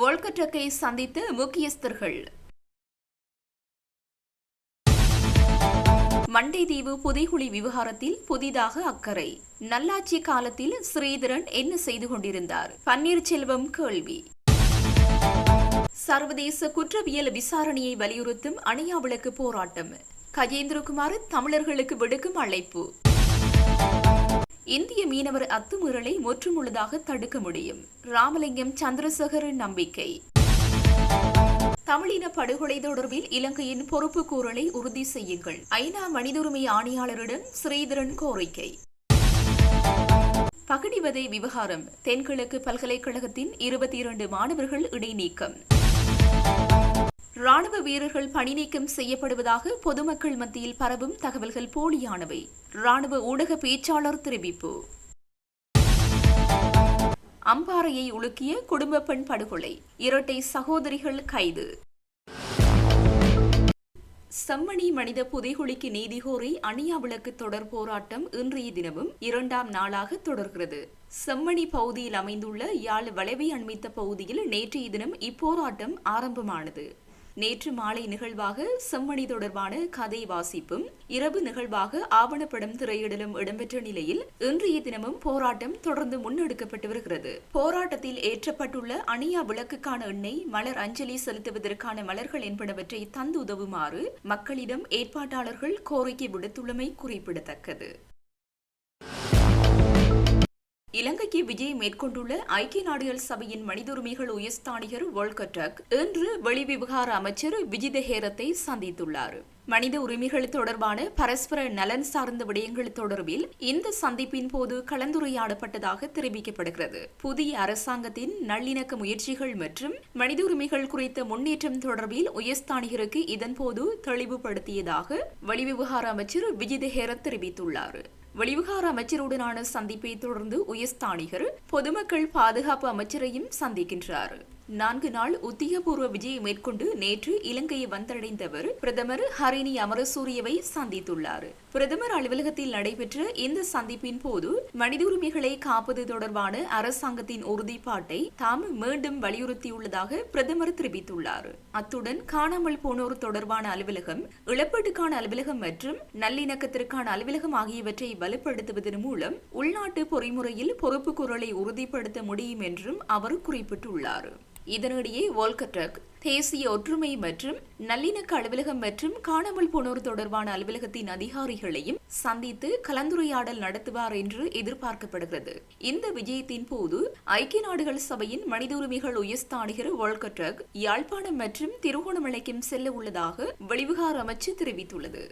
வோல்கட்ரக்கை சந்தித்து முக்கியஸ்தர்கள். மண்டைதீவு புதைகுழி விவகாரத்தில் புதிதாக அக்கறை. நல்லாட்சி காலத்தில் ஸ்ரீதரன் என்ன செய்து கொண்டிருந்தார்? பன்னீர்செல்வம் கேள்வி. சர்வதேச குற்றவியல் விசாரணையை வலியுறுத்தும் அணியாவிளக்கு போராட்டம். கஜேந்திரகுமார் தமிழர்களுக்கு விடுக்கும் அழைப்பு. இந்திய மீனவர் அத்துமீறலை முற்றுமுழுதாக தடுக்க முடியும். ராமலிங்கம் சந்திரசேகரன் நம்பிக்கை. தமிழின படுகொலை தொடர்பில் இலங்கையின் பொறுப்பு கூறலை உறுதி செய்யுங்கள். ஐநா மனித உரிமை ஆணையாளரிடம் ஸ்ரீதரன் கோரிக்கை. பகடிவதை விவகாரம். தென்கிழக்கு பல்கலைக்கழகத்தின் இருபத்தி இரண்டு மாணவர்கள் இடைநீக்கம். ராணுவ வீரர்கள் பணிநீக்கம் செய்யப்படுவதாக பொதுமக்கள் மத்தியில் பரவும் தகவல்கள் போலியானவை. ராணுவ ஊடக பேச்சாளர் தெரிவிப்பு. அம்பாறையை உலுக்கிய குடும்ப பெண் படுகொலை. இரட்டை சகோதரிகள் கைது. செம்மணி மனித புதைகுழிக்கு நீதி கோரி அணியா விளக்கு தொடர் போராட்டம் இன்றைய தினமும் இரண்டாம் நாளாக தொடர்கிறது. செம்மணி பகுதியில் அமைந்துள்ள யாழ் வளைவை அண்மித்த பகுதியில் நேற்றைய தினம் இப்போராட்டம் ஆரம்பமானது. நேற்று மாலை நிகழ்வாக செம்மணி தொடர்பான கதை வாசிப்பும் இரவு நிகழ்வாக ஆவணப்படம் திரையிடலும் இடம்பெற்ற நிலையில் இன்றைய தினமும் போராட்டம் தொடர்ந்து முன்னெடுக்கப்பட்டு வருகிறது. போராட்டத்தில் ஏற்றப்பட்டுள்ள அணியா விளக்குக்கான எண்ணெய் மலர் அஞ்சலி செலுத்துவதற்கான மலர்கள் என்பனவற்றை தந்து உதவுமாறு மக்களிடம் ஏற்பாட்டாளர்கள் கோரிக்கை விடுத்துள்ளமை குறிப்பிடத்தக்கது. இலங்கைக்கு விஜயம் மேற்கொண்டுள்ள ஐக்கிய நாடுகள் சபையின் மனித உரிமைகள் உயர்ஸ்தானிகர் வோல்கட்டக் இன்று வெளிவிவகார அமைச்சர் விஜித ஹேரத்தை சந்தித்துள்ளார். மனித உரிமைகள் தொடர்பான பரஸ்பர நலன் சார்ந்த விடயங்கள் தொடர்பில் இந்த சந்திப்பின் போது கலந்துரையாடப்பட்டதாக தெரிவிக்கப்படுகிறது. புதிய அரசாங்கத்தின் நல்லிணக்க முயற்சிகள் மற்றும் மனித உரிமைகள் குறித்த முன்னேற்றம் தொடர்பில் உயர்ஸ்தானிகருக்கு இதன்போது தெளிவுபடுத்தியதாக வெளிவிவகார அமைச்சர் விஜித ஹேரத் தெரிவித்துள்ளார். வெளிவிகார அமைச்சருடனான சந்திப்பை தொடர்ந்து உயர்ஸ்தானிகர் பொதுமக்கள் பாதுகாப்பு அமைச்சரையும் சந்திக்கின்றார். நான்கு நாள் உத்தியபூர்வ விஜயம் மேற்கொண்டு நேற்று இலங்கையை வந்தடைந்தவர் பிரதமர் ஹரிணி அமரசூரியவை சந்தித்துள்ளார். பிரதமர் அலுவலகத்தில் நடைபெற்ற இந்த சந்திப்பின் போது மனித உரிமைகளை காப்பது தொடர்பான அரசாங்கத்தின் உறுதிப்பாட்டை தாம் மீண்டும் வலியுறுத்தியுள்ளதாக பிரதமர் தெரிவித்துள்ளார். அத்துடன் காணாமல் போனோர் தொடர்பான அலுவலகம் இழப்பீட்டுக்கான அலுவலகம் மற்றும் நல்லிணக்கத்திற்கான அலுவலகம் ஆகியவற்றை வலுப்படுத்துவதன் மூலம் உள்நாட்டு பொறிமுறையில் பொறுப்பு குரலை உறுதிப்படுத்த முடியும் என்றும் அவர் குறிப்பிட்டுள்ளார். இதனிடையே வோல்கட்ரக் தேசிய ஒற்றுமை மற்றும் நல்லிணக்க அலுவலகம் மற்றும் காணாமல் போனோர் தொடர்பான அலுவலகத்தின் அதிகாரிகளையும் சந்தித்து கலந்துரையாடல் நடத்துவார் என்று எதிர்பார்க்கப்படுகிறது. இந்த விஜயத்தின் போது ஐக்கிய நாடுகள் சபையின் மனித உரிமைகள் உயர்ஸ்தானிகர் வோல்கட்ரக் யாழ்ப்பாணம் மற்றும் திருகோணமலைக்கும் செல்ல உள்ளதாக வெளிவிகார அமைச்சு தெரிவித்துள்ளது.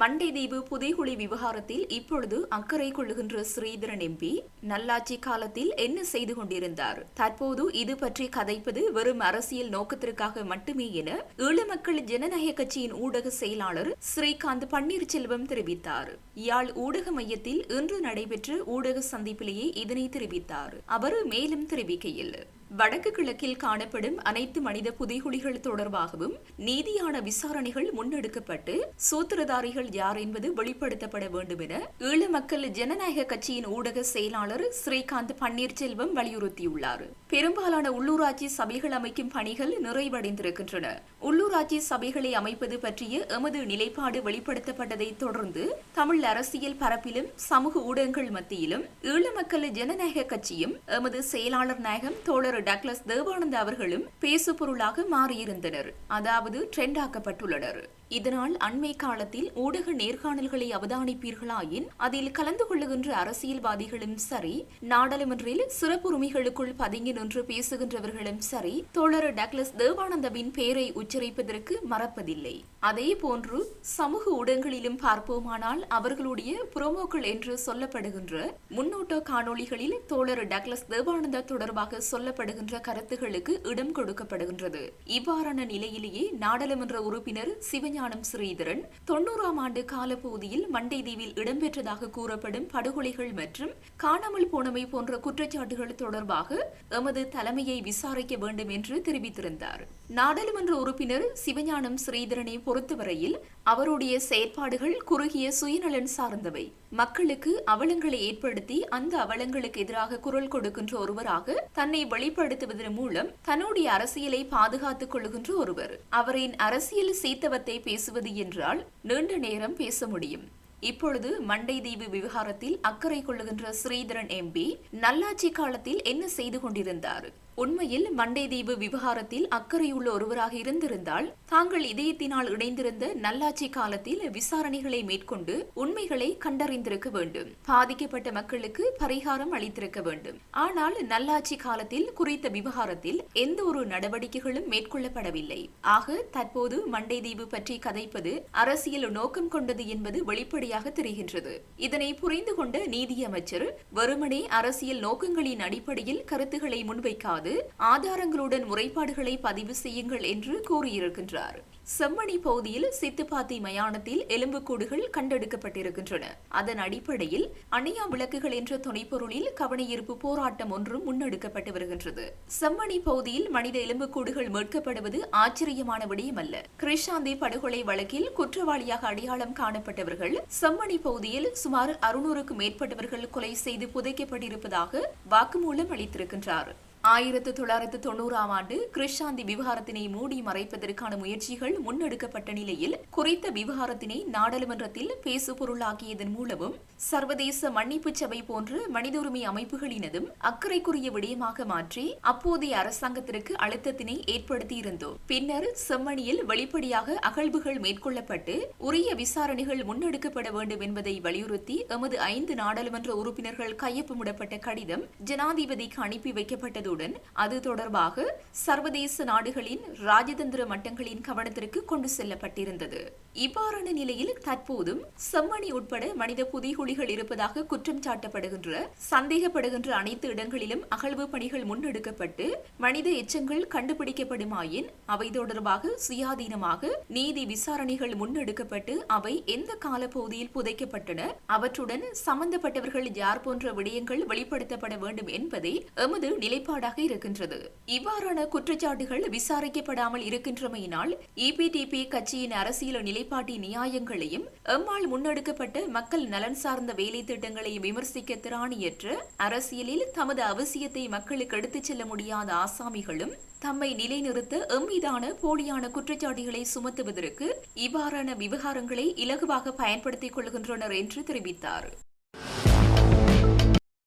மண்டைதீவு புதைகுழி விவகாரத்தில் இப்பொழுது அக்கறை கொள்ளுகின்ற ஸ்ரீதரன் எம்பி நல்லாட்சி காலத்தில் என்ன செய்து கொண்டிருந்தார்? தற்போது இது பற்றி கதைப்பது வெறும் அரசியல் நோக்கத்திற்காக மட்டுமே என ஈழ மக்கள் ஜனநாயக கட்சியின் ஊடக செயலாளர் ஸ்ரீகாந்த் பன்னீர்செல்வம் தெரிவித்தார். யாழ் ஊடக மையத்தில் இன்று நடைபெற்ற ஊடக சந்திப்பிலேயே இதனை தெரிவித்தார். அவர் மேலும் தெரிவிக்கையில் வடக்கு கிழக்கில் காணப்படும் அனைத்து மனித புதைகுழிகள் தொடர்பாகவும் நீதியான விசாரணைகள் முன்னெடுக்கப்பட்டு சூத்திரதாரிகள் யார் என்பது வெளிப்படுத்தப்பட வேண்டும் என ஈழ மக்கள் ஜனநாயக கட்சியின் ஊடக செயலாளர் ஸ்ரீகாந்த் பன்னீர்செல்வம் வலியுறுத்தியுள்ளார். பெரும்பாலான உள்ளூராட்சி சபைகள் அமைக்கும் பணிகள் நிறைவடைந்திருக்கின்றன. உள்ளூராட்சி சபைகளை அமைப்பது பற்றிய எமது நிலைப்பாடு வெளிப்படுத்தப்பட்டதை தொடர்ந்து தமிழ் அரசியல் பரப்பிலும் சமூக ஊடகங்கள் மத்தியிலும் ஈழ மக்கள் ஜனநாயக கட்சியும் எமது செயலாளர் நாயகம் தோழர் டக்ளஸ் தேவானந்த் அவர்களும் பேசுபொருளாக மாறியிருந்தனர். அதாவது ட்ரெண்ட் ஆக்கப்பட்டுள்ளனர். இதனால் அண்மை காலத்தில் ஊடக நேர்காணல்களை அவதானிப்பீர்களாயின் அதில் கலந்து கொள்ளுகின்ற அரசியல்வாதிகளும் சரி நாடாளுமன்றில் சிறப்புரிமைகளுக்குள் பதுங்கி நின்று பேசுகின்றவர்களும் சரி தோழர் டக்ளஸ் தேவானந்தவின் பெயரை உச்சரிப்பதற்கு மறப்பதில்லை. அதே போன்று சமூக ஊடகங்களிலும் பார்ப்போமானால் அவர்களுடைய புரோமோக்கள் என்று சொல்லப்படுகின்ற முன்னோட்ட காணொளிகளில் தோழர் டக்ளஸ் தேவானந்தா தொடர்பாக சொல்லப்படுகின்ற கருத்துகளுக்கு இடம் கொடுக்கப்படுகின்றது. இவ்வாறான நிலையிலேயே நாடாளுமன்ற உறுப்பினர் சிவஞானம் ஸ்ரீதரன் தொன்னூறாம் ஆண்டு காலப்பகுதியில் மண்டைதீவில் இடம்பெற்றதாக கூறப்படும் படுகொலைகள் மற்றும் காணாமல் போனமை போன்ற குற்றச்சாட்டுகள் தொடர்பாக எமது தலைமையை விசாரிக்க வேண்டும் என்று தெரிவித்திருந்தார். நாடாளுமன்ற உறுப்பினர் சிவஞானம் ஸ்ரீதரனை பொறுத்தவரையில் அவருடைய செயற்பாடுகள் குறுகிய சுயநலன் சார்ந்தவை. மக்களுக்கு அவலங்களை ஏற்படுத்தி அந்த அவலங்களுக்கு எதிராக குரல் கொடுக்கின்ற ஒருவராக தன்னை வெளிப்படுத்துவதன் மூலம் தன்னுடைய அரசியலை பாதுகாத்துக் கொள்கின்ற ஒருவர். அவரின் அரசியல் சீத்தவத்தை பேசுவது என்றால் நீண்ட நேரம் பேச முடியும். இப்பொழுது மண்டை தீவு விவகாரத்தில் அக்கறை கொள்ளுகின்ற ஸ்ரீதரன் எம்பி நல்லாட்சி காலத்தில் என்ன செய்து கொண்டிருந்தார்? உண்மையில் மண்டை தீவு விவகாரத்தில் அக்கறையுள்ள ஒருவராக இருந்திருந்தால் தாங்கள் இதயத்தினால் இணைந்திருந்த நல்லாட்சி காலத்தில் விசாரணைகளை மேற்கொண்டு உண்மைகளை கண்டறிந்திருக்க வேண்டும். பாதிக்கப்பட்ட மக்களுக்கு பரிகாரம் அளித்திருக்க வேண்டும். ஆனால் நல்லாட்சி காலத்தில் குறித்த விவகாரத்தில் எந்த ஒரு நடவடிக்கைகளும் மேற்கொள்ளப்படவில்லை. ஆக தற்போது மண்டை தீவு பற்றி கதைப்பது அரசியல் நோக்கம் கொண்டது என்பது வெளிப்படையாக தெரிகின்றது. இதனை புரிந்து கொண்ட நீதியமைச்சர் வெறுமனே அரசியல் நோக்கங்களின் அடிப்படையில் கருத்துக்களை முன்வைக்காது. ஆதாரங்களுடன் முறைப்பாடுகளை பதிவு செய்யுங்கள் என்று கூறியிருக்கின்றார். செம்மணி பகுதியில் சித்துப்பாத்தி மயானத்தில் எலும்புக்கூடுகள் கண்டெடுக்கப்பட்டிருக்கின்றன. அதன் அடிப்படையில் அணையா விளக்குகள் என்ற துணைப்பொருளில் கவனஈர்ப்பு போராட்டம் ஒன்றும் முன்னெடுக்கப்பட்டு வருகின்றது. செம்மணி பகுதியில் மனித எலும்புக்கூடுகள் மீட்கப்படுவது ஆச்சரியமான விடயமல்ல. கிருஷாந்தி படுகொலை வழக்கில் குற்றவாளியாக அடையாளம் காணப்பட்டவர்கள் செம்மணி பகுதியில் சுமார் அறுநூறுக்கும் மேற்பட்டவர்கள் கொலை செய்து புதைக்கப்பட்டிருப்பதாக வாக்குமூலம் அளித்திருக்கின்றார். ஆயிரத்து தொள்ளாயிரத்து தொண்ணூறாம் ஆண்டு கிருஷாந்தி விவகாரத்தினை மூடி மறைப்பதற்கான முயற்சிகள் முன்னெடுக்கப்பட்ட நிலையில் குறித்த விவகாரத்தினை நாடாளுமன்றத்தில் பேசுபொருளாக்கியதன் மூலமும் சர்வதேச மன்னிப்பு சபை போன்ற மனித உரிமை அமைப்புகளினதும் அக்கறைக்குரிய விடயமாக மாற்றி அப்போதைய அரசாங்கத்திற்கு அழுத்தத்தினை ஏற்படுத்தியிருந்தோம். பின்னர் செம்மணியில் வெளிப்படையாக அகழ்வுகள் மேற்கொள்ளப்பட்டு உரிய விசாரணைகள் முன்னெடுக்கப்பட வேண்டும் என்பதை வலியுறுத்தி எமது ஐந்து நாடாளுமன்ற உறுப்பினர்கள் கையொப்பமிடப்பட்ட கடிதம் ஜனாதிபதிக்கு அனுப்பி வைக்கப்பட்டது அத்துடன் அது தொடர்பாக சர்வதேச நாடுகளின் ராஜதந்திர மட்டங்களின் கவனத்திற்கு கொண்டு செல்லப்பட்டிருந்தது. இவ்வாறான நிலையில் தற்போதும் செம்மணி உட்பட மனித புதைகுழிகள் இருப்பதாக குற்றம் சாட்டப்படுகின்ற சந்தேகப்படுகின்ற அனைத்து இடங்களிலும் அகழ்வு பணிகள் முன்னெடுக்கப்பட்டு மனித எச்சங்கள் கண்டுபிடிக்கப்படுமாயின் அவை தொடர்பாக சுயாதீனமாக நீதி விசாரணைகள் முன்னெடுக்கப்பட்டு அவை எந்த காலப்பகுதியில் புதைக்கப்பட்டன அவற்றுடன் சம்பந்தப்பட்டவர்கள் யார் போன்ற விடயங்கள் வெளிப்படுத்தப்பட வேண்டும் என்பதை எமது நிலைப்பாடு நிலைப்பாடாக இருக்கின்றது. இவ்வாறான குற்றச்சாட்டுகள் விசாரிக்கப்படாமல் இருக்கின்றமையினால் இபிடிபி கட்சியின் அரசியல் நிலைப்பாட்டின் நியாயங்களையும் எம்மால் முன்னெடுக்கப்பட்ட மக்கள் நலன் சார்ந்த வேலை திட்டங்களையும் விமர்சிக்க திராணியற்ற அரசியலில் தமது அவசியத்தை மக்களுக்கு எடுத்துச் செல்ல முடியாத ஆசாமிகளும் தம்மை நிலைநிறுத்த எம்மீதான போலியான குற்றச்சாட்டுகளை சுமத்துவதற்கு இவ்வாறான விவகாரங்களை இலகுவாக பயன்படுத்திக் கொள்கின்றனர் என்று தெரிவித்தார்.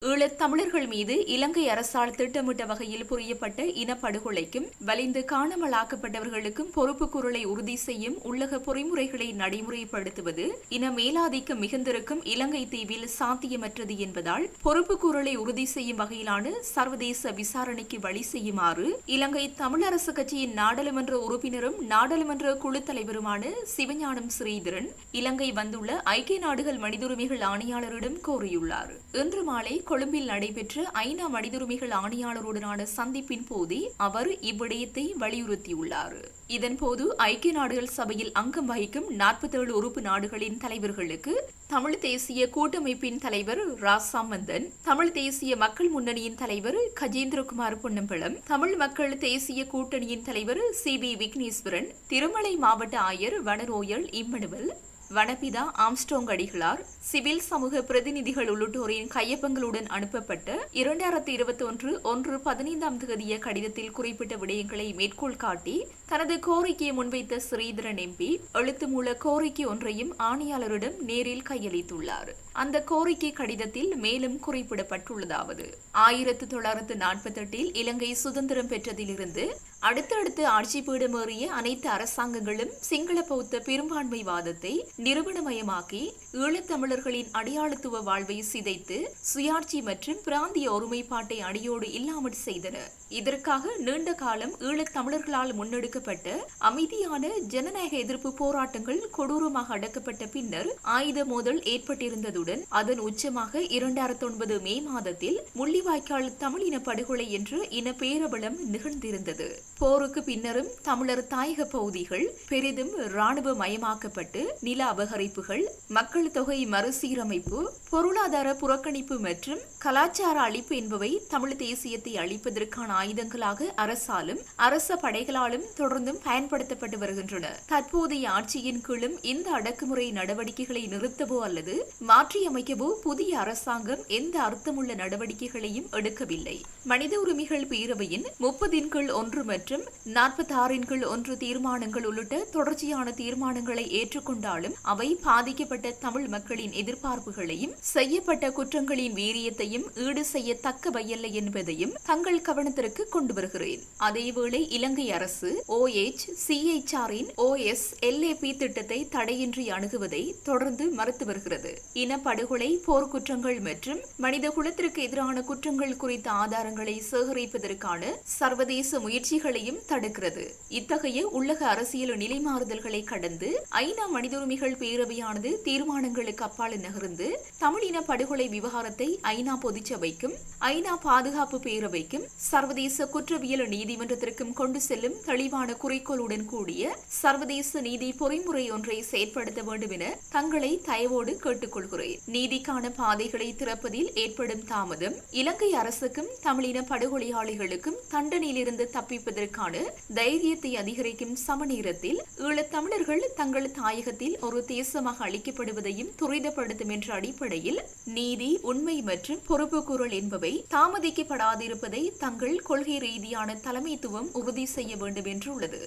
ஈழத் தமிழர்கள் மீது இலங்கை அரசால் திட்டமிட்ட வகையில் புரியப்பட்ட இனப்படுகொலைக்கும் வலிந்து காணாமலாக்கப்பட்டவர்களுக்கும் பொறுப்பு குரலை உறுதி செய்யும் உள்ளக பொறிமுறைகளை நடைமுறைப்படுத்துவது இன மேலாதிக்கம் மிகுந்திருக்கும் இலங்கை தீவில் சாத்தியமற்றது என்பதால் பொறுப்பு குரலை உறுதி செய்யும் வகையிலான சர்வதேச விசாரணைக்கு வழி செய்யுமாறு இலங்கை தமிழரசு கட்சியின் நாடாளுமன்ற உறுப்பினரும் நாடாளுமன்ற குழு தலைவருமான சிவஞானம் ஸ்ரீதரன் இலங்கை வந்துள்ள ஐக்கிய நாடுகள் மனிதுரிமைகள் ஆணையாளரிடம் கோரியுள்ளார். இன்று மாலை கொழும்பில் நடைபெற்ற ஐநா மனிதுரிமைகள் ஆணையாளருடனான சந்திப்பின் போதே அவர் இவ்விடயத்தை வலியுறுத்தியுள்ளார். இதன்போது ஐக்கிய நாடுகள் சபையில் அங்கம் வகிக்கும் நாற்பத்தேழு உறுப்பு நாடுகளின் தலைவர்களுக்கு தமிழ் தேசிய கூட்டமைப்பின் தலைவர் ரா சாமந்தன் தமிழ் தேசிய மக்கள் முன்னணியின் தலைவர் கஜேந்திரகுமார் பொன்னம்பலம் தமிழ் மக்கள் தேசிய கூட்டணியின் தலைவர் சி பி விக்னேஸ்வரன் திருமலை மாவட்ட ஆயர் வனரோயல் இம்மனுவல் வனபிதா ஆம்ஸ்டோங் அடிகளார் சிவில் சமூக பிரதிநிதிகள் உள்ளிட்டோரின் கையொப்பங்களுடன் அனுப்பப்பட்ட இரண்டாயிரத்தி இருபத்தி ஒன்று ஒன்று பதினைந்தாம் தேதிய கடிதத்தில் குறிப்பிட்ட விடயங்களை மேற்கோள் காட்டி தனது கோரிக்கையை முன்வைத்த ஸ்ரீதரன் எம்பி எழுத்து மூல கோரிக்கை ஒன்றையும் ஆணையாளரிடம் நேரில் கையளித்துள்ளார். அந்த கோரிக்கை கடிதத்தில் மேலும் குறிப்பிடப்பட்டுள்ளதாவது. ஆயிரத்து தொள்ளாயிரத்து நாற்பத்தி எட்டில் இலங்கை சுதந்திரம் பெற்றதிலிருந்து அடுத்தடுத்து ஆட்சி பீடமேறிய அனைத்து அரசாங்கங்களும் சிங்கள பௌத்த பெரும்பான்மை வாதத்தை நிறுவனமயமாக்கி ஈழத்தமிழர்களின் அடையாளத்துவ வாழ்வை சிதைத்து சுயாட்சி மற்றும் பிராந்திய ஒருமைப்பாட்டை அடியோடு இல்லாமல் செய்தன. இதற்காக நீண்ட காலம் ஈழத் தமிழர்களால் முன்னெடுக்கப்பட்ட அமைதியான ஜனநாயக எதிர்ப்பு போராட்டங்கள் கொடூரமாக அடக்கப்பட்ட பின்னர் ஆயுத மோதல் ஏற்பட்டிருந்ததுடன் அதன் உச்சமாக இரண்டாயிரத்தி ஒன்பது மே மாதத்தில் முள்ளிவாய்க்கால் தமிழின படுகொலை என்று இன பேரபலம் நிகழ்ந்திருந்தது. போருக்கு பின்னரும் தமிழர் தாயக பகுதிகள் பெரிதும் இராணுவ மயமாக்கப்பட்டு நில அபகரிப்புகள் மக்கள் தொகை மறுசீரமைப்பு பொருளாதார புறக்கணிப்பு மற்றும் கலாச்சார அழிப்பு என்பவை தமிழ் தேசியத்தை அழிப்பதற்கான ஆயுதங்களாக அரசாலும் அரச படைகளாலும் தொடர்ந்தும் பயன்படுத்தப்பட்டு வருகின்றன. தற்போதைய ஆட்சியின் கீழும் இந்த அடக்குமுறை நடவடிக்கைகளை நிறுத்தவோ அல்லது மாற்றியமைக்கவோ புதிய அரசாங்கம் எந்த அர்த்தமுள்ள நடவடிக்கைகளையும் எடுக்கவில்லை. மனித உரிமைகள் பேரவையின் முப்பதின் கீழ் ஒன்று மற்றும் நாற்பத்தி ஆறின் கீழ் ஒன்று தீர்மானங்கள் உள்ளிட்ட தொடர்ச்சியான தீர்மானங்களை ஏற்றுக்கொண்டாலும் அவை பாதிக்கப்பட்ட தமிழ் மக்களின் எதிர்பார்ப்புகளையும் செய்யப்பட்ட குற்றங்களின் வீரியத்தையும் ஈடு செய்யத்தக்கவையல்ல என்பதையும் தங்கள் கவனத்திற்கு கொண்டு வருகிறேன். அதேவேளை இலங்கை அரசு ஓஎச் சிஎச்ஆரின் ஓஎஸ் எல்ஏபி திட்டத்தை தடையின்றி அணுகுவதை தொடர்ந்து மறுத்து வருகிறது. இனப்படுகொலை போர்க்குற்றங்கள் மற்றும் மனித குலத்திற்கு எதிரான குற்றங்கள் குறித்த ஆதாரங்களை சேகரிப்பதற்கான சர்வதேச முயற்சிகளையும் தடுக்கிறது. இத்தகைய உள்ளக அரசியல் நிலைமாறுதல்களை கடந்து ஐநா மனித உரிமைகள் பேரவையானது தீர்மானங்களுக்கு அப்பால் நகர்ந்து தமிழின படுகொலை விவகாரத்தை ஐநா பொதுச்சபைக்கும் ஐநா பாதுகாப்பு பேரவைக்கும் சர்வதேச குற்றவியல் நீதிமன்றத்திற்கும் கொண்டு செல்லும் தெளிவான தொடர்பான குறிக்கோளுடன் கூடிய சர்வதேச நீதி பொறிமுறை ஒன்றை செயற்படுத்த வேண்டும் என தங்களை தயவோடு கேட்டுக்கொள்கிறேன். நீதிக்கான பாதைகளை திறப்பதில் ஏற்படும் தாமதம் இலங்கை அரசுக்கும் தமிழின படுகொலையாளிகளுக்கும் தண்டனையிலிருந்து தப்பிப்பதற்கான தைரியத்தை அதிகரிக்கும் சமநேரத்தில் ஈழத்தமிழர்கள் தங்கள் தாயகத்தில் ஒரு தேசமாக அளிக்கப்படுவதையும் துரிதப்படுத்தும் என்ற அடிப்படையில் நீதி உண்மை மற்றும் பொறுப்புக்கூறல் என்பவை தாமதிக்கப்படாதிருப்பதை தங்கள் கொள்கை ரீதியான தலைமைத்துவம் உறுதி செய்ய வேண்டும் என்று உள்ளது.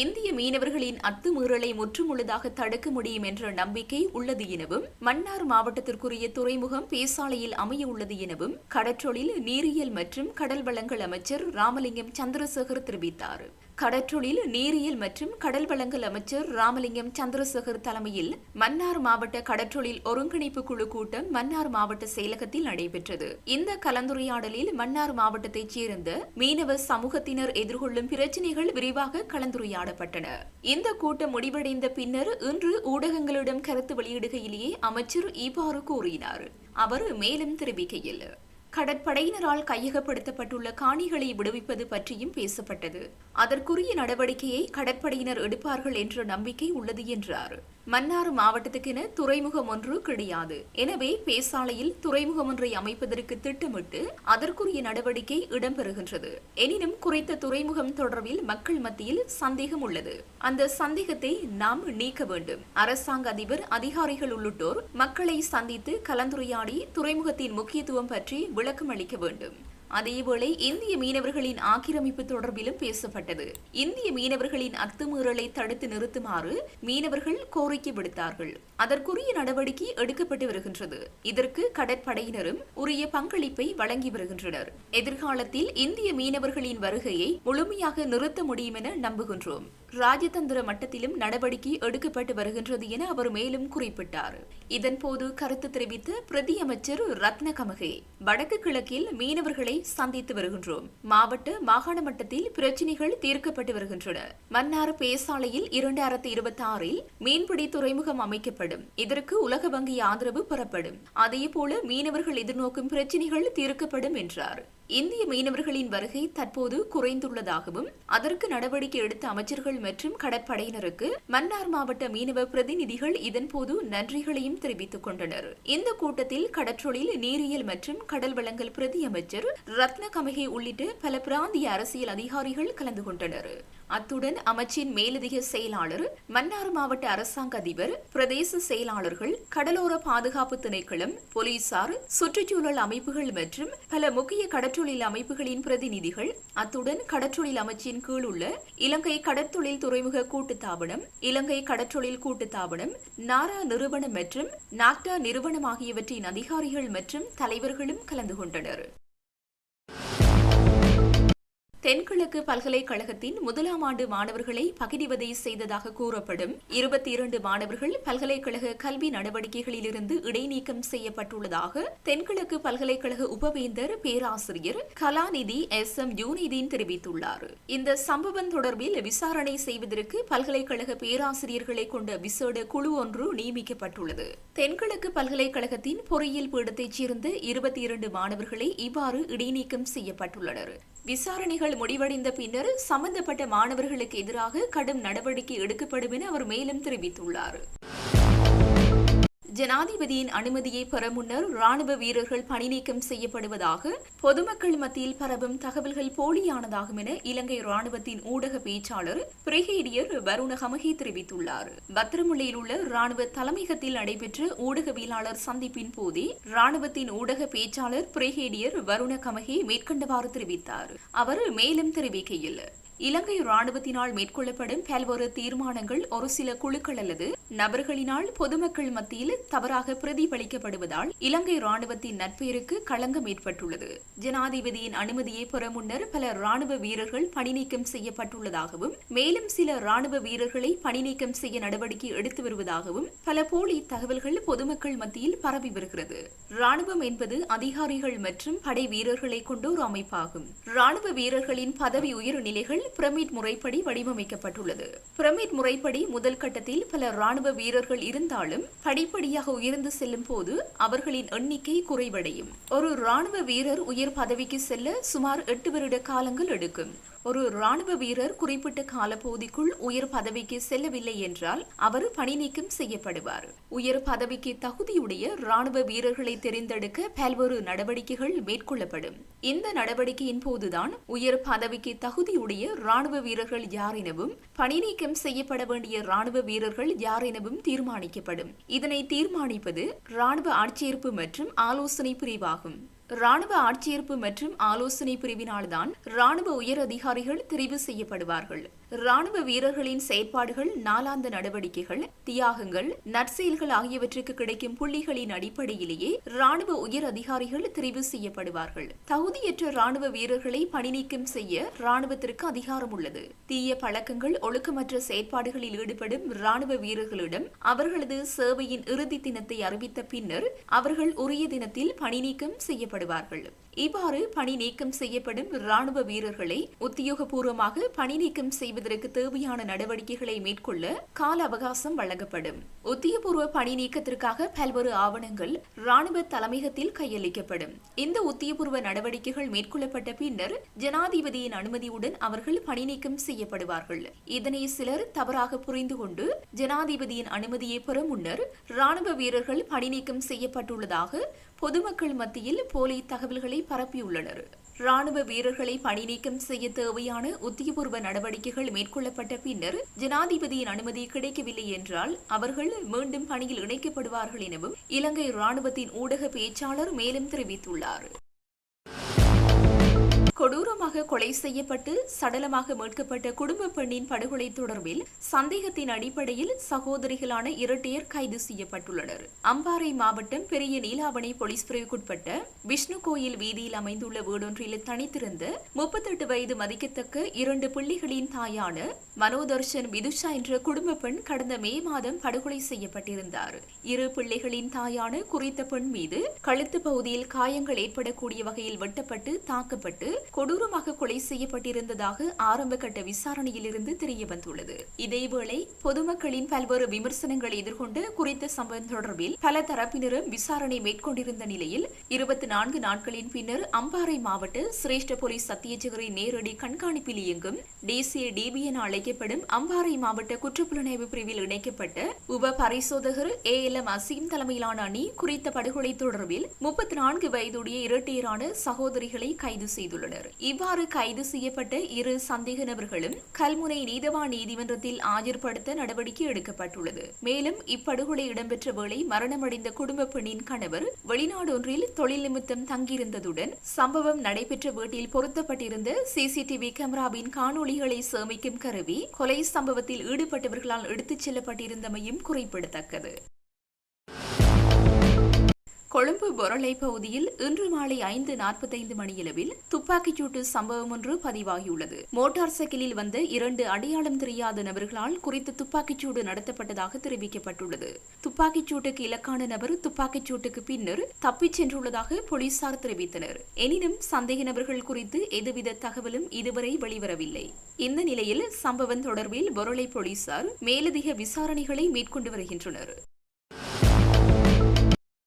இந்திய மீனவர்களின் அத்துமீறலை முற்றுமுழுதாக தடுக்க முடியும் என்ற நம்பிக்கை உள்ளது எனவும் மன்னார் மாவட்டத்திற்குரிய துறைமுகம் பேசாலையில் அமைய உள்ளது எனவும் கடற்றொழில் நீரியல் மற்றும் கடல் வளங்கள் அமைச்சர் ராமலிங்கம் சந்திரசேகர் தெரிவித்தார். கடற்றொழில் நீரியல் மற்றும் கடல் வளங்கள் அமைச்சர் ராமலிங்கம் சந்திரசேகர் தலைமையில் மன்னார் மாவட்ட கடற்றொழில் ஒருங்கிணைப்பு குழு கூட்டம் மன்னார் மாவட்ட செயலகத்தில் நடைபெற்றது. இந்த கலந்துரையாடலில் மன்னார் மாவட்டத்தைச் சேர்ந்த மீனவ சமூகத்தினர் எதிர்கொள்ளும் பிரச்சினைகள் விரிவாக கலந்துரையாடப்பட்டன. இந்த கூட்டம் முடிவடைந்த பின்னர் இன்று ஊடகங்களிடம் கருத்து வெளியிடுகையிலேயே அமைச்சர் இவ்வாறு கூறினார். அவர் மேலும் தெரிவிக்கையில் கடற்படையினரால் கையகப்படுத்தப்பட்டுள்ள காணிகளை விடுவிப்பது பற்றியும் பேசப்பட்டது. அதற்குரிய நடவடிக்கையை கடற்படையினர் எடுப்பார்கள் என்ற நம்பிக்கை உள்ளது என்றார். மன்னார் மாவட்டத்துக்கென துறைமுகம் ஒன்று கிடையாது. எனவே பேசாலையில் துறைமுகம் ஒன்றை அமைப்பதற்கு திட்டமிட்டு அதற்குரிய நடவடிக்கை இடம்பெறுகின்றது. எனினும் குறித்த துறைமுகம் தொடர்பில் மக்கள் மத்தியில் சந்தேகம் உள்ளது. அந்த சந்தேகத்தை நாம் நீக்க வேண்டும். அரசாங்க அதிபர் அதிகாரிகள் உள்ளிட்டோர் மக்களை சந்தித்து கலந்துரையாடி துறைமுகத்தின் முக்கியத்துவம் பற்றி விளக்கம் அளிக்க வேண்டும். அதேவேளை இந்திய மீனவர்களின் ஆக்கிரமிப்பு தொடர்பிலும் பேசப்பட்டது. இந்திய மீனவர்களின் அத்துமீறலை தடுத்து நிறுத்துமாறு மீனவர்கள் கோரிக்கை விடுத்தார்கள். அதற்குரிய நடவடிக்கை எடுக்கப்பட்டு வருகின்றது. இதற்கு கடற்படையினரும் உரிய பங்களிப்பை வழங்கி வருகின்றனர். எதிர்காலத்தில் இந்திய மீனவர்களின் வருகையை முழுமையாக நிறுத்த முடியும் என நம்புகின்றோம். ராஜதந்திர மட்டத்திலும் நடவடிக்கை எடுக்கப்பட்டு வருகின்றது என அவர் மேலும் குறிப்பிட்டார். இதன்போது கருத்து தெரிவித்த பிரதி அமைச்சர் ரத்ன கமகே வடக்கு கிழக்கில் மீனவர்களை சந்தித்து வருகின்றோம். மாவட்ட மாகாண மட்டத்தில் பிரச்சினைகள் தீர்க்கப்பட்டு வருகின்றன. மன்னார் பேசாலையில் இரண்டாயிரத்தி இருபத்தி ஆறில் மீன்பிடி துறைமுகம் அமைக்கப்படும். இதற்கு உலக வங்கி ஆதரவு பெறப்படும். அதேபோல மீனவர்கள் எதிர்நோக்கும் பிரச்சினைகள் தீர்க்கப்படும் என்றார். இந்திய மீனவர்களின் வருகை தற்போது குறைந்துள்ளதாகவும் அதற்கு நடவடிக்கை எடுத்த அமைச்சர்கள் மற்றும் கடற்படையினருக்கு மன்னார் மாவட்ட மீனவ பிரதிநிதிகள் இதன்போது நன்றிகளையும் தெரிவித்துக் கொண்டனர். இந்த கூட்டத்தில் கடற்றொழில் நீரியல் மற்றும் கடல் வளங்கள் பிரதி அமைச்சர் ரத்ன கமகை உள்ளிட்ட பல பிராந்திய அரசியல் அதிகாரிகள் கலந்து கொண்டனர். அத்துடன் அமைச்சின் மேலதிக செயலாளர் மன்னார் மாவட்ட அரசாங்க அதிபர் பிரதேச செயலாளர்கள் கடலோர பாதுகாப்பு திணைக்களம் போலீசார் சுற்றுச்சூழல் அமைப்புகள் மற்றும் பல முக்கிய கடற் கடற்றொழில் அமைப்புகளின் பிரதிநிதிகள். அத்துடன் கடற்றொழில் அமைச்சின் கீழ் உள்ள இலங்கை கடற்தொழில் துறைமுக கூட்டுத்தாபனம் இலங்கை கடற்றொழில் கூட்டுத்தாபனம் நாரா நிறுவனம் மற்றும் நாக்டா நிறுவனம் ஆகியவற்றின் அதிகாரிகள் மற்றும் தலைவர்களும் கலந்து கொண்டனர். தென்கிழக்கு பல்கலைக்கழகத்தின் முதலாம் ஆண்டு மாணவர்களை பகிடிவதை செய்ததாக கூறப்படும் இருபத்தி இரண்டு மாணவர்கள் பல்கலைக்கழக கல்வி நடவடிக்கைகளிலிருந்து இடைநீக்கம் செய்யப்பட்டுள்ளதாக தென்கிழக்கு பல்கலைக்கழக உபவேந்தர் பேராசிரியர் கலாநிதி எஸ். எம். யூனிதீன் தெரிவித்துள்ளார். இந்த சம்பவம் தொடர்பில் விசாரணை செய்வதற்கு பல்கலைக்கழக பேராசிரியர்களை கொண்ட விசேட குழு ஒன்று நியமிக்கப்பட்டுள்ளது. தென்கிழக்கு பல்கலைக்கழகத்தின் பொறியியல் பீடத்தைச் சேர்ந்த இருபத்தி இரண்டு மாணவர்களை இவ்வாறு இடைநீக்கம் செய்யப்பட்டுள்ளனர். விசாரணைகள் முடிவடைந்த பின்னர் சம்பந்தப்பட்ட மாணவர்களுக்கு எதிராக கடும் நடவடிக்கை எடுக்கப்படும் என அவர் மேலும் தெரிவித்துள்ளார். ஜனாதிபதியின் அனுமதியை பெற முன்னர் ராணுவ வீரர்கள் பணிநீக்கம் செய்யப்படுவதாக பொதுமக்கள் மத்தியில் பரவும் தகவல்கள் போலியானதாகும் என இலங்கை ராணுவத்தின் ஊடக பேச்சாளர் பிரிகேடியர் வருண ஹமகி தெரிவித்துள்ளார். பத்திரமுல்லையில் உள்ள ராணுவ தலைமையகத்தில் நடைபெற்ற ஊடகவியலாளர் சந்திப்பின் போதே ராணுவத்தின் ஊடக பேச்சாளர் பிரிகேடியர் வருண கமகி மேற்கண்டவாறு தெரிவித்தார். அவர் மேலும் தெரிவிக்கையில் இலங்கை ராணுவத்தினால் மேற்கொள்ளப்படும் பல்வேறு தீர்மானங்கள் ஒரு சில குழுக்கள் அல்லது நபர்களினால் பொதுமக்கள் மத்தியில் தவறாக பிரதிபலிக்கப்படுவதால் இலங்கை ராணுவத்தின் நட்பெயருக்கு களங்கம் ஏற்பட்டுள்ளது. ஜனாதிபதியின் அனுமதியை பெற முன்னர் பல ராணுவ வீரர்கள் பணிநீக்கம் செய்யப்பட்டுள்ளதாகவும் மேலும் சில ராணுவ வீரர்களை பணிநீக்கம் செய்ய நடவடிக்கை எடுத்து வருவதாகவும் பல போலி தகவல்கள் பொதுமக்கள் மத்தியில் பரவி வருகிறது. ராணுவம் என்பது அதிகாரிகள் மற்றும் படை வீரர்களை கொண்ட ஒரு அமைப்பாகும். ராணுவ வீரர்களின் பதவி உயர்நிலைகள் நிலைகள் பிரமிட் முறைப்படி வடிவமைக்கப்பட்டுள்ளது. பிரமிட் முறைப்படி முதல் கட்டத்தில் பல ராணுவ வீரர்கள் இருந்தாலும் படிப்படியாக உயர்ந்து செல்லும் போது அவர்களின் எண்ணிக்கை குறைவடையும். ஒரு ராணுவ வீரர் உயர் பதவிக்கு செல்ல சுமார் எட்டு வருட காலங்கள் எடுக்கும். ஒரு ராணுவ வீரர் குறிப்பிட்ட காலப்பகுதிக்குள் உயர் பதவிக்கு செல்லவில்லை என்றால் அவர் பணி நீக்கம் செய்யப்படுவார். உயர் பதவிக்கு தகுதியுடைய ராணுவ வீரர்களை தெரிந்தெடுக்க பல்வேறு நடவடிக்கைகள் மேற்கொள்ளப்படும். இந்த நடவடிக்கையின் போதுதான் உயர் பதவிக்கு தகுதியுடைய ராணுவ வீரர்கள் யார் எனவும் பணி நீக்கம் செய்யப்பட வேண்டிய ராணுவ வீரர்கள் யார் எனவும் தீர்மானிக்கப்படும். இதனை தீர்மானிப்பது ராணுவ ஆட்சேர்ப்பு மற்றும் ஆலோசனை பிரிவாகும். ராணுவ ஆட்சேர்ப்பு மற்றும் ஆலோசனை பிரிவினால்தான் ராணுவ உயர் அதிகாரிகள் தெரிவு செய்யப்படுவார்கள். ராணுவ வீரர்களின் செயற்பாடுகள் நாளாந்த நடவடிக்கைகள் தியாகங்கள் நற்செயல்கள் ஆகியவற்றுக்கு கிடைக்கும் புள்ளிகளின் அடிப்படையிலேயே ராணுவ உயர் அதிகாரிகள் தெரிவு செய்யப்படுவார்கள். தகுதியற்ற ராணுவ வீரர்களை பணிநீக்கம் செய்ய ராணுவத்திற்கு அதிகாரம் உள்ளது. தீய பழக்கங்கள் ஒழுக்கமற்ற செயற்பாடுகளில் ஈடுபடும் ராணுவ வீரர்களிடம் அவர்களது சேவையின் இறுதி தினத்தை அறிவித்த பின்னர் அவர்கள் உரிய தினத்தில் பணிநீக்கம் செய்யப்படுவார்கள். இவ்வாறு பணி நீக்கம் செய்யப்படும் ராணுவ வீரர்களை உத்தியோகபூர்வமாக பணி நீக்கம் செய்வதற்கு தேவையான நடவடிக்கைகளை மேற்கொள்ள கால அவகாசம் வழங்கப்படும். உத்தியோகபூர்வ பணி நீக்கத்திற்காக பல்வேறு ஆவணங்கள் ராணுவ தலைமையகத்தில் கையளிக்கப்படும். இந்த உத்தியோகபூர்வ நடவடிக்கைகள் மேற்கொள்ளப்பட்ட பின்னர் ஜனாதிபதியின் அனுமதியுடன் அவர்கள் பணி நீக்கம் செய்யப்படுவார்கள். இதனை சிலர் தவறாக புரிந்து கொண்டு ஜனாதிபதியின் அனுமதியை பெற முன்னர் ராணுவ வீரர்கள் பணி நீக்கம் செய்யப்பட்டுள்ளதாக பொதுமக்கள் மத்தியில் போலி தகவல்களை பரப்பியுள்ளனர். ராணுவ வீரர்களை பணி நீக்கம் செய்ய தேவையான உத்தியபூர்வ நடவடிக்கைகள் மேற்கொள்ளப்பட்ட பின்னர் ஜனாதிபதியின் அனுமதி கிடைக்கவில்லை என்றால் அவர்கள் மீண்டும் பணியில் இணைக்கப்படுவார்கள் எனவும் இலங்கை ராணுவத்தின் ஊடக பேச்சாளர் மேலும் தெரிவித்துள்ளார். கொடூரமாக கொலை செய்யப்பட்டு சடலமாக மீட்கப்பட்ட குடும்ப பெண்ணின் படுகொலை தொடர்பில் சந்தேகத்தின் அடிப்படையில் சகோதரிகளான இரட்டையர் கைது செய்யப்பட்டுள்ளனர். அம்பாறை மாவட்டம் பெரிய நீலாவணை போலீஸ் பிரிவுக்குட்பட்ட விஷ்ணு கோயில் வீதியில் அமைந்துள்ள வீடொன்றில் தனித்திருந்த முப்பத்தெட்டு வயது மதிக்கத்தக்க இரண்டு பிள்ளைகளின் தாயான மனோதர்ஷன் விதுஷா என்ற குடும்ப பெண் கடந்த மே மாதம் படுகொலை செய்யப்பட்டிருந்தார். இரு பிள்ளைகளின் தாயான குறித்த பெண் மீது கழுத்து பகுதியில் காயங்கள் ஏற்படக்கூடிய வகையில் வெட்டப்பட்டு தாக்கப்பட்டு கொடூரமாக கொலை செய்யப்பட்டிருந்ததாக ஆரம்ப கட்ட தெரியவந்துள்ளது. தெரிய வந்துள்ளது இதேவேளை பொதுமக்களின் பல்வேறு விமர்சனங்களை எதிர்கொண்டு குறித்த சம்பவம் தொடர்பில் பல தரப்பினரும் விசாரணை மேற்கொண்டிருந்த நிலையில் இருபத்தி நான்கு நாட்களின் பின்னர் அம்பாறை மாவட்ட சிரேஷ்ட போலீஸ் சத்தியஜகரின் நேரடி கண்காணிப்பில் இயங்கும் தேசிய டிபி என அழைக்கப்படும் அம்பாறை மாவட்ட குற்றப்புலனாய்வு பிரிவில் இணைக்கப்பட்ட உப பரிசோதகர் ஏ எல் எம் அசீம் தலைமையிலான அணி குறித்த படுகொலை தொடர்பில் முப்பத்தி நான்கு வயதுடைய இரட்டையரான சகோதரிகளை கைது செய்துள்ளனர். இவ்வாறு கைது செய்யப்பட்ட இரு சந்தேக நபர்களும் கல்முனை நீதவான் நீதிமன்றத்தில் ஆஜர்படுத்த நடவடிக்கை எடுக்கப்பட்டுள்ளது. மேலும் இப்படுகொலை இடம்பெற்ற வேளை மரணமடைந்த குடும்ப பெண்ணின் கணவர் வெளிநாடொன்றில் தொழில் நிமித்தம் தங்கியிருந்ததுடன் சம்பவம் நடைபெற்ற வீட்டில் பொருத்தப்பட்டிருந்த சிசிடிவி கேமராவின் காணொளிகளை சேமிக்கும் கருவி கொலை சம்பவத்தில் ஈடுபட்டவர்களால் எடுத்துச் செல்லப்பட்டிருந்தமையும் குறிப்பிடத்தக்கது. பொரளை பகுதியில் இன்று மாலை ஐந்து நாற்பத்தைந்து மணியளவில் துப்பாக்கிச்சூட்டு சம்பவம் ஒன்று பதிவாகியுள்ளது. மோட்டார் சைக்கிளில் வந்த இரண்டு அடையாளம் தெரியாத நபர்களால் குறித்த துப்பாக்கிச்சூடு நடத்தப்பட்டதாக தெரிவிக்கப்பட்டுள்ளது. துப்பாக்கிச்சூட்டுக்கு இலக்கான நபர் துப்பாக்கிச்சூட்டுக்கு பின்னர் தப்பிச் சென்றுள்ளதாக போலீசார் தெரிவித்தனர். எனினும் சந்தேக நபர்கள் குறித்து எதுவித தகவலும் இதுவரை வெளிவரவில்லை. இந்த நிலையில் சம்பவம் தொடர்பில் பொருளை போலீசார் மேலதிக விசாரணைகளை மேற்கொண்டு வருகின்றனர்.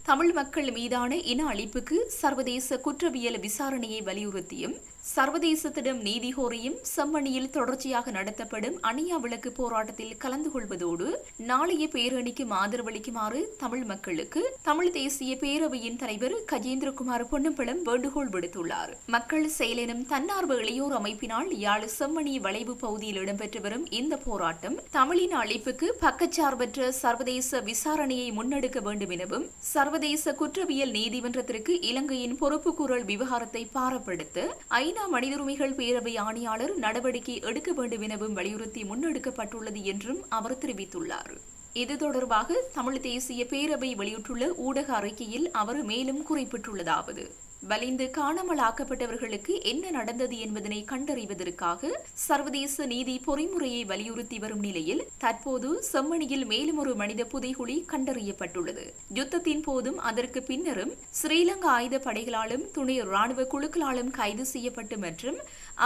தமிழ் மக்கள் மீதான இன அழிப்புக்கு சர்வதேச குற்றவியல் விசாரணையை வலியுறுத்தியும் சர்வதேசத்திடம் நீதி கோரியும் செம்மணியில் தொடர்ச்சியாக நடத்தப்படும் அணியா விளக்கு போராட்டத்தில் கலந்து கொள்வதோடு நாளைய பேரணிக்கு ஆதரவளிக்குமாறு தமிழ் மக்களுக்கு தமிழ் தேசிய பேரவையின் தலைவர் கஜேந்திரகுமார் பொன்னம்பலம் வேண்டுகோள் விடுத்துள்ளார். மக்கள் செயலெனும் தன்னார்வ இளையோர் அமைப்பினால் யாழ் செம்மணி வளைவு பகுதியில் இடம்பெற்று வரும் இந்த போராட்டம் தமிழின் அழிப்புக்கு பக்கச்சார்பற்ற சர்வதேச விசாரணையை முன்னெடுக்க வேண்டும் எனவும் சர்வதேச குற்றவியல் நீதிமன்றத்திற்கு இலங்கையின் பொறுப்புக்கூறல் விவகாரத்தை பாரப்படுத்த ஐநா மனித உரிமைகள் பேரவை ஆணையாளர் நடவடிக்கை எடுக்க வேண்டும் எனவும் வலியுறுத்தி முன்னெடுக்கப்பட்டுள்ளது என்றும் அவர் தெரிவித்துள்ளார். இது தொடர்பாக தமிழ் தேசிய பேரவை வெளியிட்டுள்ள ஊடக அறிக்கையில் அவர் மேலும் குறிப்பிட்டுள்ளதாவது. வலிந்து காணாமலாக்கப்பட்டவர்களுக்கு என்ன நடந்தது என்பதனை கண்டறிவதற்காக சர்வதேச நீதி பொறிமுறையை வலியுறுத்தி வரும் நிலையில் தற்போது செம்மணியில் மேலும் ஒரு மனித புதைகுழி கண்டறியப்பட்டுள்ளது. யுத்தத்தின் போதும் அதற்கு பின்னரும் ஸ்ரீலங்கா ஆயுத படைகளாலும் துணை ராணுவ குழுக்களாலும் கைது செய்யப்பட்டு மற்றும்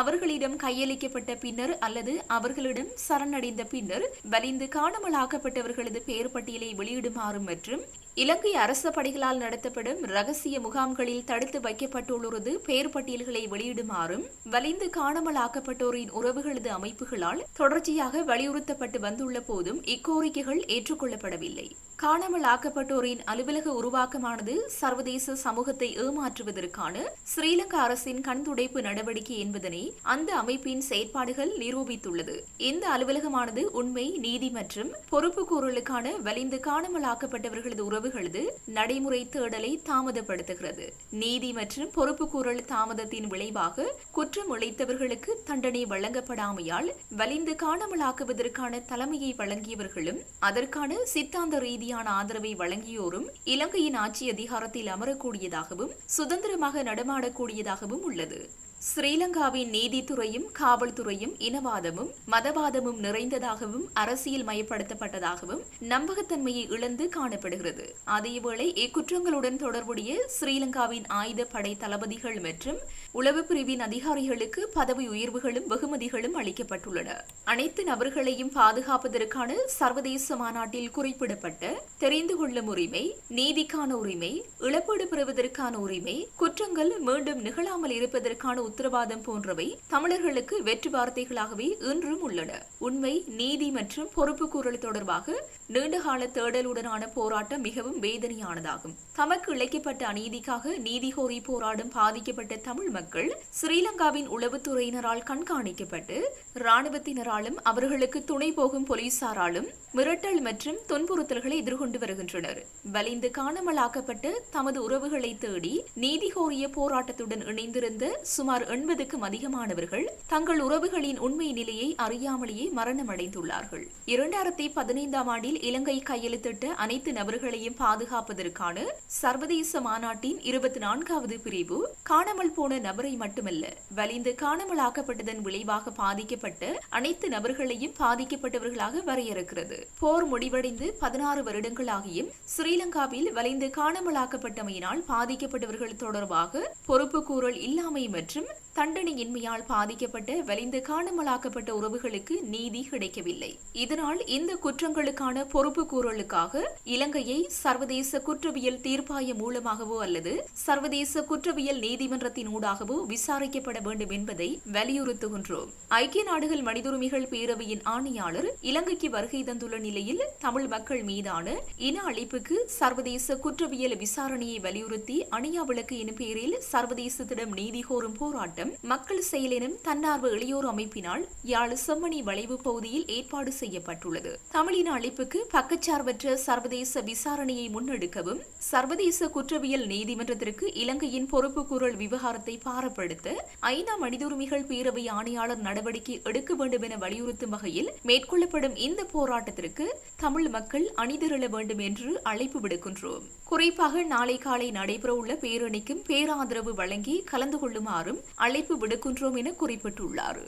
அவர்களிடம் கையளிக்கப்பட்ட பின்னர் அல்லது அவர்களிடம் சரணடைந்த பின்னர் வலிந்து காணாமலாக்கப்பட்டவர்களது பெயர் பட்டியலை வெளியிடுமாறும் மற்றும் இலங்கை அரச படைகளால் நடத்தப்படும் ரகசிய முகாம்களில் தடுத்து வைக்கப்பட்டுள்ளது. பெயர் பட்டியல்களை வெளியிடுமாறும் வலிந்து காணாமலாக்கப்பட்டோரின் உறவுகளது அமைப்புகளால் தொடர்ச்சியாக வலியுறுத்தப்பட்டு வந்துள்ள போதும் இக்கோரிக்கைகள் ஏற்றுக்கொள்ளப்படவில்லை. காணாமல் ஆக்கப்பட்டோரின் அலுவலக உருவாக்கமானது சர்வதேச சமூகத்தை ஏமாற்றுவதற்கான ஸ்ரீலங்கா அரசின் கண்துடைப்பு நடவடிக்கை என்பதனை அந்த அமைப்பின் செயற்பாடுகள் நிரூபித்துள்ளது. இந்த அலுவலகமானது உண்மை நீதி மற்றும் பொறுப்புக்கூறலுக்கான வலிந்து காணாமலாக்கப்பட்டவர்களது உறவுகளது நடைமுறை தேடலை தாமதப்படுத்துகிறது. நீதி மற்றும் பொறுப்பு கூறல் தாமதத்தின் விளைவாக குற்றம் இழைத்தவர்களுக்கு தண்டனை வழங்கப்படாமையால் வலிந்து காணாமலாக்குவதற்கான தலைமையை வழங்கியவர்களும் அதற்கான சித்தாந்த ரீதியான ஆதரவை வழங்கியோரும் இலங்கையின் ஆட்சி அதிகாரத்தில் அமரக்கூடியதாகவும் சுதந்திரமாக நடமாடக்கூடியதாகவும் உள்ளது. ஸ்ரீலங்காவின் நீதித்துறையும் காவல்துறையும் இனவாதமும் மதவாதமும் நிறைந்ததாகவும் அரசியல் மயப்படுத்தப்பட்டதாகவும் நம்பகத்தன்மையை இழந்து காணப்படுகிறது. அதேவேளை இக்குற்றங்களுடன் தொடர்புடைய ஸ்ரீலங்காவின் ஆயுத படை தளபதிகள் மற்றும் உளவு பிரிவின் அதிகாரிகளுக்கு பதவி உயர்வுகளும் வெகுமதிகளும் அளிக்கப்பட்டுள்ளன. அனைத்து நபர்களையும் பாதுகாப்பதற்கான சர்வதேச மாநாட்டில் குறிப்பிடப்பட்ட தெரிந்து கொள்ளும் உரிமை நீதிக்கான உரிமை இழப்பீடு பெறுவதற்கான உரிமை குற்றங்கள் மீண்டும் நிகழாமல் இருப்பதற்கான உத்தரவாதம் போன்றவை தமிழர்களுக்கு வெற்றி வார்த்தைகளாகவே இன்றும் உள்ளன. உண்மை நீதி மற்றும் பொறுப்பு கூறல் தொடர்பாக நீண்டகால தேடலுடனான போராட்டம் மிகவும் வேதனையானதாகும். தமக்கு இழைக்கப்பட்ட அநீதிக்காக நீதி கோரி போராடும் பாதிக்கப்பட்ட தமிழ் மக்கள் ஸ்ரீலங்காவின் உளவுத்துறையினரால் கண்காணிக்கப்பட்டு இராணுவத்தினராலும் அவர்களுக்கு துணை போகும் போலீசாராலும் மிரட்டல் மற்றும் துன்புறுத்தல்களை எதிர்கொண்டு வருகின்றனர். வலிந்து காணாமலாக்கப்பட்டு தமது உறவுகளை தேடி நீதி கோரிய போராட்டத்துடன் இணைந்திருந்த சுமார் எண்பதுக்கும் அதிகமானவர்கள் தங்கள் உறவுகளின் உண்மை நிலையை அறியாமலேயே மரணமடைந்துள்ளார்கள். இரண்டாயிரத்தி பதினைந்தாம் ஆண்டில் இலங்கை கையெழுத்திட்ட அனைத்து நபர்களையும் பாதுகாப்பதற்கான சர்வதேச மாநாட்டின் இருபத்தி நான்காவது பிரிவு காணாமல் போன நபரை மட்டுமல்ல வலிந்து காணாமலாக்கப்பட்டதன் விளைவாக பாதிக்கப்பட்ட அனைத்து நபர்களையும் பாதிக்கப்பட்டவர்களாக வரையறுக்கிறது. போர் முடிவடைந்து பதினாறு வருடங்களாகியும் ஸ்ரீலங்காவில் வலிந்து காணாமலாக்கப்பட்டமையினால் பாதிக்கப்பட்டவர்கள் தொடர்பாக பொறுப்பு கூறல் இல்லாமை மற்றும் தண்டனையின்மையால் பாதிக்கப்பட்ட வலிந்து காணாமலாக்கப்பட்ட உறவுகளுக்கு நீதி கிடைக்கவில்லை. இதனால் இந்த குற்றங்களுக்கான பொறுப்பு கூறலுக்காக இலங்கையை சர்வதேச குற்றவியல் தீர்ப்பாயம் மூலமாகவோ அல்லது சர்வதேச குற்றவியல் நீதிமன்றத்தின் ஊடாகவோ விசாரிக்கப்பட வேண்டும் என்பதை வலியுறுத்துகின்றோம். ஐக்கிய நாடுகள் மனிதுரிமைகள் பேரவையின் ஆணையாளர் இலங்கைக்கு வருகை தந்துள்ள நிலையில் தமிழ் மக்கள் மீதான இன அழிப்புக்கு சர்வதேச குற்றவியல் விசாரணையை வலியுறுத்தி அணியா விளக்கு எனும் பெயரில் சர்வதேசத்திடம் நீதி கோரும் போராட்டம் மக்கள் செயலெனும் தன்னார்வ இளையோர் அமைப்பினால் யாழ் செம்மணி வளைவு பகுதியில் ஏற்பாடு செய்யப்பட்டுள்ளது. தமிழின அழிப்புக்கு பக்கச்சார்பற்ற சர்வதேச விசாரணையை முன்னெடுக்கவும் சர்வதேச குற்றவியல் நீதிமன்றத்திற்கு இலங்கையின் பொறுப்பு கூறல் விவகாரத்தை பாரப்படுத்த ஐநா மனித உரிமைகள் பேரவை ஆணையாளர் நடவடிக்கை எடுக்க வேண்டும் என வலியுறுத்தும் வகையில் மேற்கொள்ளப்படும் இந்த போராட்டத்திற்கு தமிழ் மக்கள் அணிதிரள வேண்டும் என்று அழைப்பு விடுக்கின்றோம். குறிப்பாக நாளை காலை நடைபெறவுள்ள பேரணிக்கும் பேராதரவு வழங்கி கலந்து கொள்ளுமாறும் அழைப்பு விடுக்கின்றோம் என குறிப்பிட்டுள்ளார்.